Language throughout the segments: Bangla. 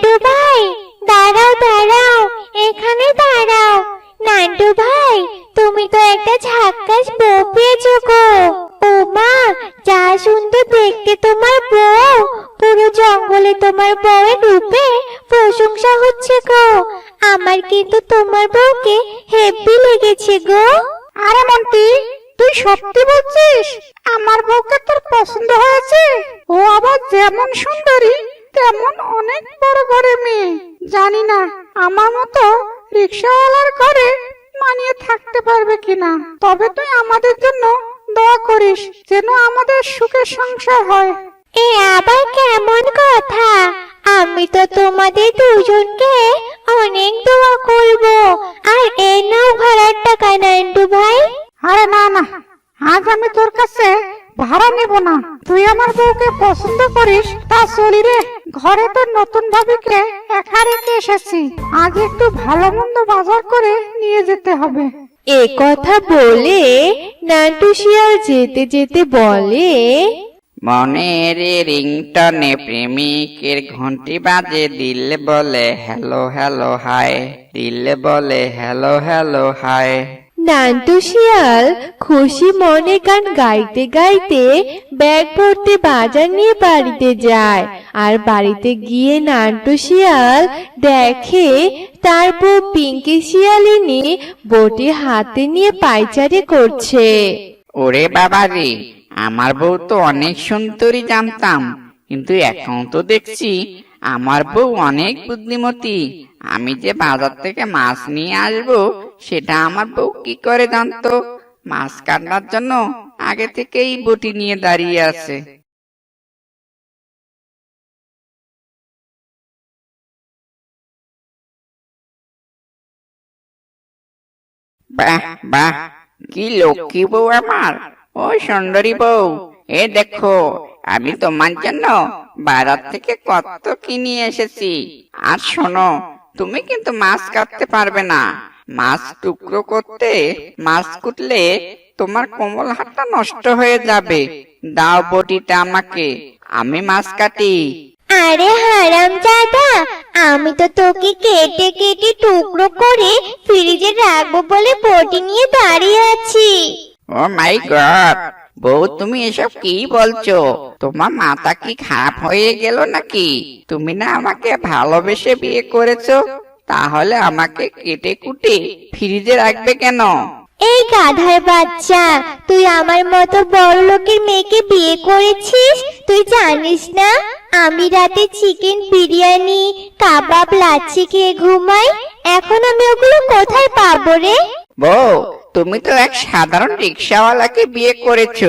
নান্টু ভাই দাঁড়াও দাঁড়াও, এখানে দাঁড়াও। নান্টু ভাই, তুমি তো একটা ঝাক্কাস বউ পেয়েছ গো। ও মা, যা সুন্দর দেখতে তোমার বউ। পুরো জঙ্গলে তোমার বউয়ের রূপে প্রশংসা হচ্ছে গো। আমার কিন্তু তোমার বউকে হেপি লেগেছে গো। আরে মন্টি, তুই সত্যি বলছিস? আমার বউকে তোর পছন্দ হয়েছে? ও আবার যেমন সুন্দরী তেমন অনেক বড় ঘরে মেয়ে। জানি না আমার মতো রিক্সাওয়ালার ঘরে মানিয়ে থাকতে পারবে কিনা। তবে তুই আমাদের জন্য দোয়া করিস যেন আমাদের সুখের সংসার হয়। এ আবার কেমন কথা? আমি তো তোমাদের দুজনকে অনেক দোয়া করব। আর এ নাও ভাড়ার টাকা নান্টু ভাই। আরে না না আজ আমি তোর কাছে ভাড়া নেব না। তুই আমার বউকে পছন্দ করিস তা চলি রে। ঘরে তো নতুন ভাবিকে একা রেখে এসেছি। আজ একটু ভালো মন্দ বাজার করে নিয়ে যেতে হবে। এ কথা বলে নান্টু শিয়াল যেতে যেতে বলে মনের রিংটনে প্রেমিকের ঘন্টি বাজে দিল বলে হ্যালো হ্যালো হাই দিল বলে হ্যালো হ্যালো হাই নান্টু শিয়াল খুশি মনে গান গাইতে গাইতে ব্যাগ ভর্তি বাজার নিয়ে বাড়িতে যায়। আর বাড়িতে গিয়ে নান্টু শিয়াল দেখে তার বউ পিঙ্কি শিয়ালিনী বটি হাতে নিয়ে পাইচারি করছে। ওরে বাবা রে, আমার বউ তো অনেক সুন্দরী জানতাম। কিন্তু এখন তো দেখছি আমার বউ অনেক বুদ্ধিমতী। আমি যে বাজার থেকে মাছ নিয়ে আসব, সেটা আমার বউ কি করে জানতো? মাছ কাটার জন্য আগে থেকেই বটি নিয়ে দাঁড়িয়ে আছে। বাহ বাহ, কি লক্ষ্মী বউ আমার। ও সুন্দরী বউ। এ দেখো, আমি তোমার জন্য বাজার থেকে কত কিনে এসেছি। আর শোনো তুমি কিন্তু মাছ কাটতে পারবে না। মাছ টুকরো করতে মাছ কুটলে তোমার কোমল হাতটা নষ্ট হয়ে যাবে। দাও বটিটা আমাকে আমি মাছ কাটি। আরে হারাম দাদা আমি তো তোকে কেটে কেটে টুকরো করে ফ্রিজে রাখব বলে বটি নিয়ে দাঁড়িয়ে আছি। ও মাই গড বউ তুমি এসব কি বলছো? তোমার মাথা কি খারাপ হয়ে গেল নাকি? তুমি না আমাকে ভালোবেসে বিয়ে করেছ? তাহলে আমাকে কেটে কুটে ফ্রিজে রাখবে কেন? এই গাধার বাচ্চা তুই আমার মতো বড় লোকের মেয়েকে বিয়ে করেছিস? তুই জানিস না আমি রাতে চিকেন বিরিয়ানি কাবাব লাচ্ছি খেয়ে ঘুমাই? এখন আমি ওগুলো কোথায় পাবো রে? বউ তুমি তো এক সাধারণ রিক্সাওয়ালাকে বিয়ে করেছ।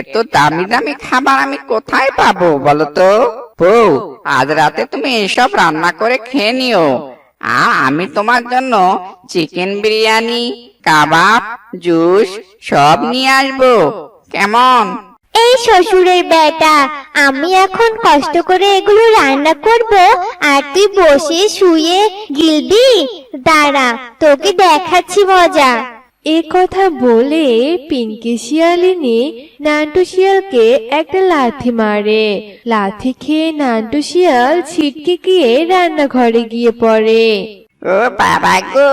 এত দামি দামি খাবার আমি কোথায় পাবো বলো তো? বউ, আজ রাতে তুমি এসব রান্না করে খেয়ে নিও। আর আমি তোমার জন্য চিকেন বিরিয়ানি, কাবাব, জুস সব নিয়ে আসব। কেমন? এই শ্বশুরের বেটা, আমি এখন কষ্ট করে এগুলো রান্না করব, আর তুই বসে শুয়ে গিলবি? দাঁড়া, তোকে দেখাচ্ছি মজা। এ কথা বলে পিঙ্কি শিয়ালিনী নান্টু শিয়ালকে একটা লাথি মারে। লাথি খেয়ে নান্টু শিয়াল ছিটকে গিয়ে রান্নাঘরে গিয়ে পড়ে। ও বাবা গো,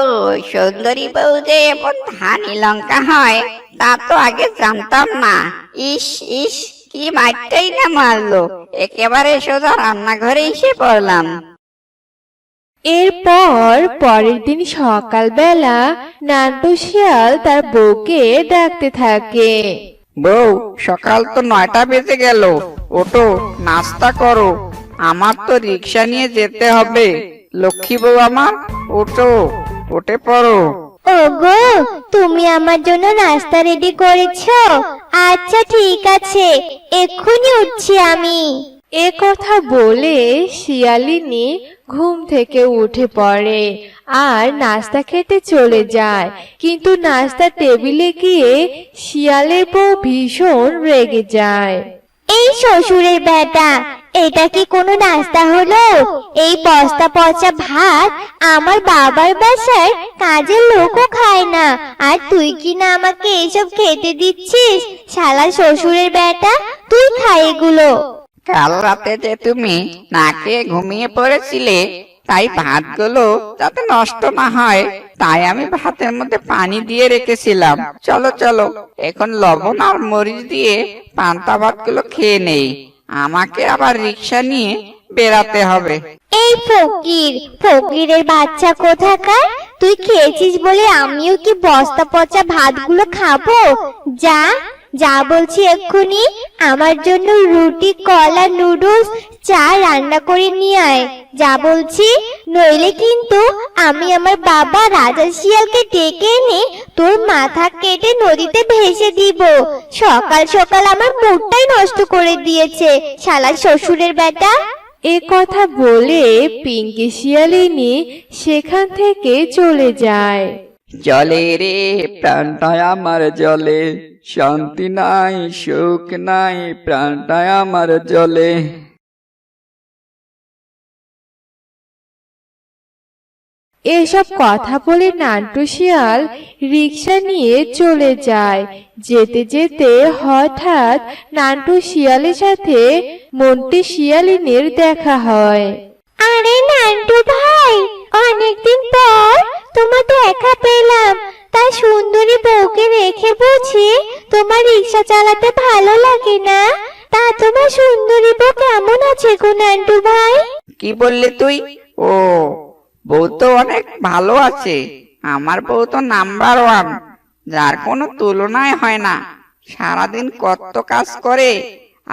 সুন্দরী বউ যে এমন ধানি লঙ্কা হয়, তা তো আগে জানতাম না। ইস ইস, কি মারটাই না মারলো। একেবারে সোজা রান্নাঘরে এসে পড়লাম। এরপর পরের দিন সকালবেলা নান্টু শিয়াল তার বউকে ডাকতে থাকে। বউ সকাল তো নয়টা বেজে গেল। ওটো নাস্তা করো। আমার তো রিক্সা নিয়ে যেতে হবে। লক্ষ্মী বউ আমার ওটো ওটে পড়ো। ওগো তুমি আমার জন্য নাস্তা রেডি করেছ? আচ্ছা ঠিক আছে এক্ষুনি উঠছি আমি। এ কথা বলে শিয়ালিনী ঘুম থেকে উঠে পড়ে। আর নাস্তা খেতে চলে যায়। কিন্তু নাস্তা টেবিলে গিয়ে শিয়ালের বউ ভীষণ রেগে যায়। এই শ্বশুরের বেটা, এটা কি কোনো নাস্তা হলো? এই বস্তা পচা ভাত আমার বাবার বাসায় কাজের লোকও খায় না। আর তুই কি না আমাকে এইসব খেতে দিচ্ছিস? শালা শ্বশুরের বেটা, তুই খাই এগুলো। কাল রাতে যে তুমি না খেয়ে ঘুমিয়ে পড়েছিলে, তাই ভাতগুলো যাতে নষ্ট না হয়, তাই আমি ভাতের মধ্যে পানি দিয়ে রেখেছিলাম। চলো চলো, এখন লবণ আর মরিচ দিয়ে পান্তা ভাতগুলো খেয়ে নেই। আমাকে আবার রিক্সা নিয়ে বেরাতে হবে। এই ফকির, ফকিরের বাচ্চা কোথাকার? তুই খেয়েছিস বলে আমিও কি বস্তা পচা ভাতগুলো খাব? যা যা বলছি এক্ষুনি, আমার জন্য রুটি, কলা, নুডলস, চা রান্না করে নিয়ে আয়। যা বলছি, নইলে কিন্তু আমি আমার বাবা রাজা শিয়ালকে ডেকে এনে তোর মাথা কেটে নদীতে ভেসে দিব। সকাল সকাল আমার মুডটাই নষ্ট করে দিয়েছে, শালা শ্বশুরের বেটা। এ কথা বলে পিঙ্কি শিয়ালিনী সেখান থেকে চলে যায়। জলে রে প্রাণটা আমার জলে। শান্তি নাই সুখ নাই প্রাণটা আমার জলে। এসব কথা বলে নান্টু শিয়াল রিক্সা নিয়ে চলে যায়। যেতে যেতে হঠাৎ নান্টু শিয়ালের সাথে মন্টি শিয়ালিনীর দেখা হয়। আরে নান্টু ভাই অনেকদিন পর তোমার দেখা পেলাম তা সুন্দরী রেখে বুঝি তোমার রিক্সা চালাতে ভালো লাগে না। তা তোমার সুন্দরী বউ কেমন আছে গো নান্টু ভাই? কি বললি তুই? ও, বউ তো অনেক ভালো আছে। আমার বউ তো নাম্বার ওয়ান, যার কোনো তুলনায় হয় না। সারাদিন কত কাজ করে,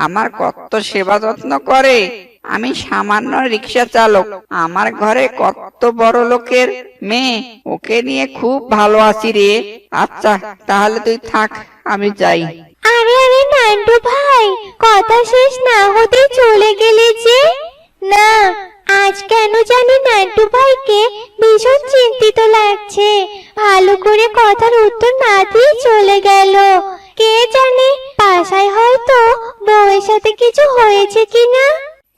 আমার কত সেবা যত্ন করে। আমি সামান্য রিক্সা চালক। আমার ঘরে কত বড় লোকের মেয়ে। ওকে নিয়ে খুব ভালো আছি রে। আচ্ছা তাহলে তুই থাক, আমি যাই। আরে আরে, নান্টু ভাই, কথা শেষ না হতে চলে গেলে যে? না, আজ কেন জানি নান্টু ভাইকে ভীষণ চিন্তিত লাগছে। ভালো করে কথার উত্তর না দিয়ে চলে গেল। কে জানে, বাসায় হয়তো বউয়ের সাথে কিছু হয়েছে কিনা?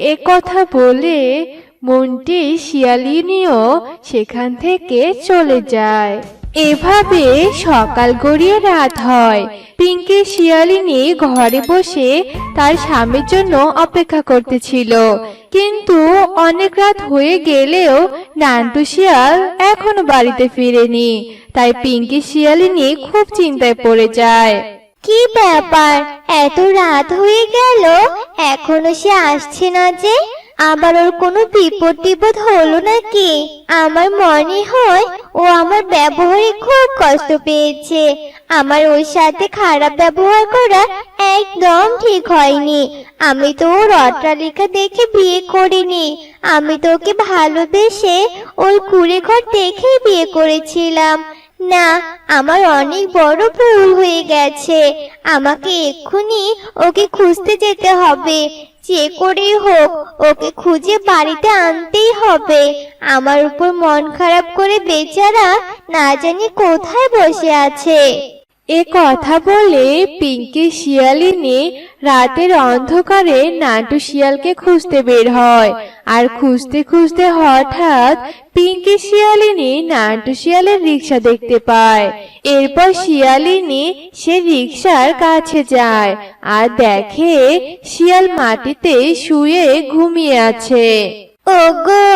এ কথা বলে মন্টি শিয়ালিনীও সেখান থেকে চলে যায়। এভাবে সকাল গড়িয়ে রাত হয়। পিঙ্কি শিয়ালিনী ঘরে বসে তার স্বামীর জন্য অপেক্ষা করতেছিল। কিন্তু অনেক রাত হয়ে গেলেও নান্টু শিয়াল এখনও বাড়িতে ফিরেনি। তাই পিঙ্কি শিয়ালিনী খুব চিন্তায় পড়ে যায়। কি ব্যাপার? এত রাত হয়ে গেল, এখনও সে আসছে না যে? আবার ওর কোনো বিপদ টিপদ হলো নাকি? আমার মনে হয় ও আমার ব্যবহারে খুব কষ্ট পেয়েছে। আমার ওর সাথে খারাপ ব্যবহার করা একদম ঠিক হয়নি। আমি তো ওর অট্টালিকা দেখে বিয়ে করিনি। আমি তো ওকে ভালোবেসে ওর কুড়ে ঘর দেখেই বিয়ে করেছিলাম। না, আমার অনেক বড় ভুল হয়ে গেছে। আমাকে এক্ষুনি ওকে খুঁজতে যেতে হবে। যে করেই হোক, ওকে খুঁজে বাড়িতে আনতেই হবে। আমার উপর মন খারাপ করে বেচারা না জানি কোথায় বসে আছে। এ কথা বলে পিঙ্কি শিয়ালিনী রাতের অন্ধকারে নাটু শিয়ালকে খুঁজতে বের হয়। আর খুঁজতে খুঁজতে হঠাৎ পিঙ্কি শিয়ালিনী নাটু শিয়ালের রিক্সা দেখতে পায়। এরপর শিয়ালিনী সে রিক্সার কাছে যায় আর দেখে শিয়াল মাটিতে শুয়ে ঘুমিয়ে আছে। ওগো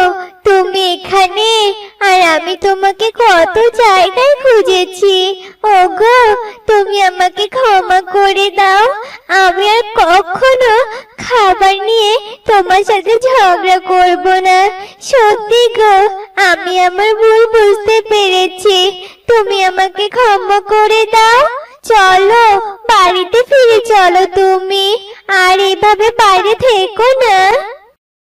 তুমি এখানে? আর আমি তোমাকে কত জায়গায় খুঁজেছি। ওগো, তুমি আমাকে ক্ষমা করে দাও। আমি আর কখনো খাবার নিয়ে তোমার সাথে ঝগড়া করব না। সত্যি গো, আমি আমার ভুল বুঝতে পেরেছি। তুমি আমাকে ক্ষমা করে দাও। চলো, বাড়িতে ফিরে চলো তুমি। আর এভাবে বাইরে থেকো না।